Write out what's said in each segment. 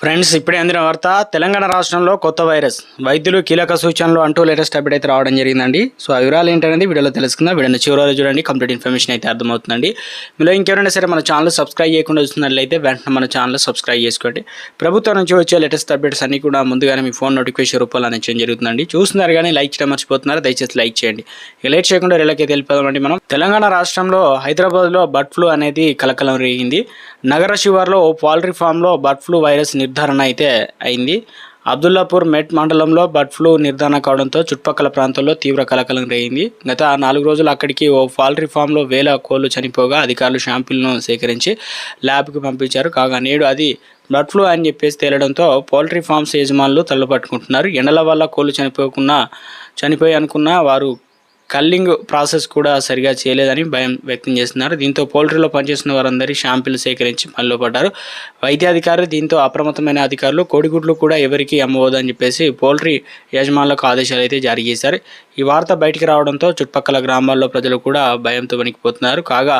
Friends ఇప్పుడే అందిన వార్త తెలంగాణ రాష్ట్రంలో కొత్త వైరస్. వైద్యులు కీలక సూచనలు అంటూ లేటెస్ట్ అప్డేట్ అయితే రావడం జరిగిందండి. సో ఆ వివరాలు ఏంటనేది వీడియోలో తెలుసుకుందాం. వీడియోని చివరిలో చూడండి. కంప్లీట్ ఇన్ఫర్మేషన్ అయితే అర్థమవుతుందండి. మీలో ఇంకెవరైనా సరే మన ఛానల్ సబ్స్క్రైబ్ చేయకుండా చూస్తున్నట్లయితే వెంటనే మన ఛానల్ సబ్స్క్రైబ్ చేసుకోండి. ప్రభుత్వం నుంచి వచ్చే లేటెస్ట్ అప్డేట్స్ అన్ని కూడా ముందుగానే మీ ఫోన్ నోటిఫికేషన్ రూపంలో అనేది జరుగుతుందండి. చూస్తున్నారు కానీ లైక్ చేయడం మర్చిపోతున్నారు. దయచేసి లైక్ చేయండి. ఇక లేట్ చేయకుండా రిలకైతే వెళ్ళిపోదామండి మనం. తెలంగాణ రాష్ట్రంలో హైదరాబాద్లో బర్డ్ ఫ్లూ అనేది కలకలం రేగింది. నగర శివార్లో ఓ పౌల్ట్రీ ఫామ్లో బర్డ్ ఫ్లూ వైరస్ నిర్ధారణ అయితే అయింది. అబ్దుల్లాపూర్ మెట్ మండలంలో బర్డ్ ఫ్లూ నిర్ధారణ కావడంతో చుట్టుపక్కల ప్రాంతాల్లో తీవ్ర కలకలం రేగింది. గత నాలుగు రోజులు అక్కడికి ఓ పౌల్ట్రీ ఫామ్లో వేల కోళ్ళు చనిపోగా అధికారులు షాంపిల్ను సేకరించి ల్యాబ్కి పంపించారు. కాగా నేడు అది బర్డ్ ఫ్లూ అని చెప్పేసి తేలడంతో పౌల్ట్రీ ఫార్మ్స్ యజమానులు తలపట్టుకుంటున్నారు. ఎండల వల్ల కోళ్ళు చనిపోకుండా చనిపోయి అనుకున్న వారు కల్లింగ్ ప్రాసెస్ కూడా సరిగా చేయలేదని భయం వ్యక్తం చేస్తున్నారు. దీంతో పోల్ట్రీలో పనిచేస్తున్న వారందరి షాంపిల్ సేకరించి పనిలో పడ్డారు. వైద్యాధికారులు దీంతో అప్రమత్తమైన అధికారులు కోడిగుడ్లు కూడా ఎవరికి అమ్మవద్దని చెప్పేసి పోల్ట్రీ యజమానులకు ఆదేశాలు అయితే జారీ చేశారు. ఈ వార్త బయటికి రావడంతో చుట్టుపక్కల గ్రామాల్లో ప్రజలు కూడా భయంతో వణికిపోతున్నారు. కాగా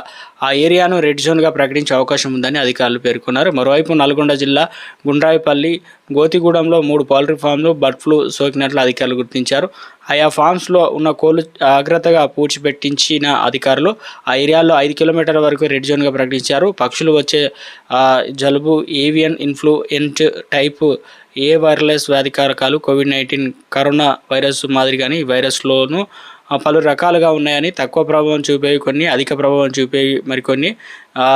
ఆ ఏరియాను రెడ్ జోన్గా ప్రకటించే అవకాశం ఉందని అధికారులు పేర్కొన్నారు. మరోవైపు నల్గొండ జిల్లా గుండ్రాయిపల్లి గోతిగూడెంలో మూడు పౌల్ట్రీ ఫామ్లు బర్డ్ ఫ్లూ సోకినట్లు అధికారులు గుర్తించారు. ఆయా ఫామ్స్లో ఉన్న కోళ్ళు జాగ్రత్తగా పూడ్చిపెట్టించిన అధికారులు ఆ ఏరియాలో ఐదు కిలోమీటర్ల వరకు రెడ్ జోన్గా ప్రకటించారు. పక్షులు వచ్చే జలుబు ఏవియన్ ఇన్ఫ్లుయెంట్ టైపు ఏ వైర్లెస్ వ్యాధికారకాలు కోవిడ్ నైన్టీన్ కరోనా వైరస్ మాదిరిగానే ఈ వైరస్లోనూ పలు రకాలుగా ఉన్నాయని తక్కువ ప్రభావం చూపేవి కొన్ని అధిక ప్రభావం చూపేవి మరికొన్ని.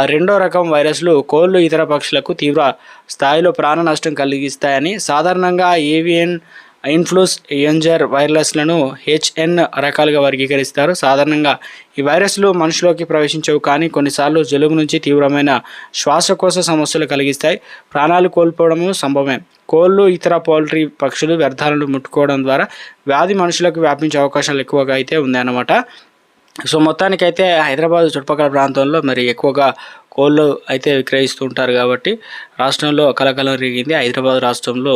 రెండో రకం వైరస్లు కోళ్ళు ఇతర పక్షులకు తీవ్ర స్థాయిలో ప్రాణ నష్టం కలిగిస్తాయని సాధారణంగా ఏవియన్ ఇన్ఫ్లూస్ ఎంజర్ వైరస్లను హెచ్ఎన్ రకాలుగా వర్గీకరిస్తారు. సాధారణంగా ఈ వైరస్లు మనుషులోకి ప్రవేశించవు కానీ కొన్నిసార్లు జలుబు నుంచి తీవ్రమైన శ్వాసకోశ సమస్యలు కలిగిస్తాయి. ప్రాణాలు కోల్పోవడము సంభవమే. కోళ్ళు ఇతర పౌల్ట్రీ పక్షులు వ్యర్థాలను ముట్టుకోవడం ద్వారా వ్యాధి మనుషులకు వ్యాపించే అవకాశాలు ఎక్కువగా అయితే ఉన్నాయన్నమాట. సో మొత్తానికైతే హైదరాబాద్ చుట్టుపక్కల ప్రాంతంలో మరి ఎక్కువగా కోళ్ళు అయితే విక్రయిస్తుంటారు కాబట్టి రాష్ట్రంలో కలకలం రేగింది. హైదరాబాద్ రాష్ట్రంలో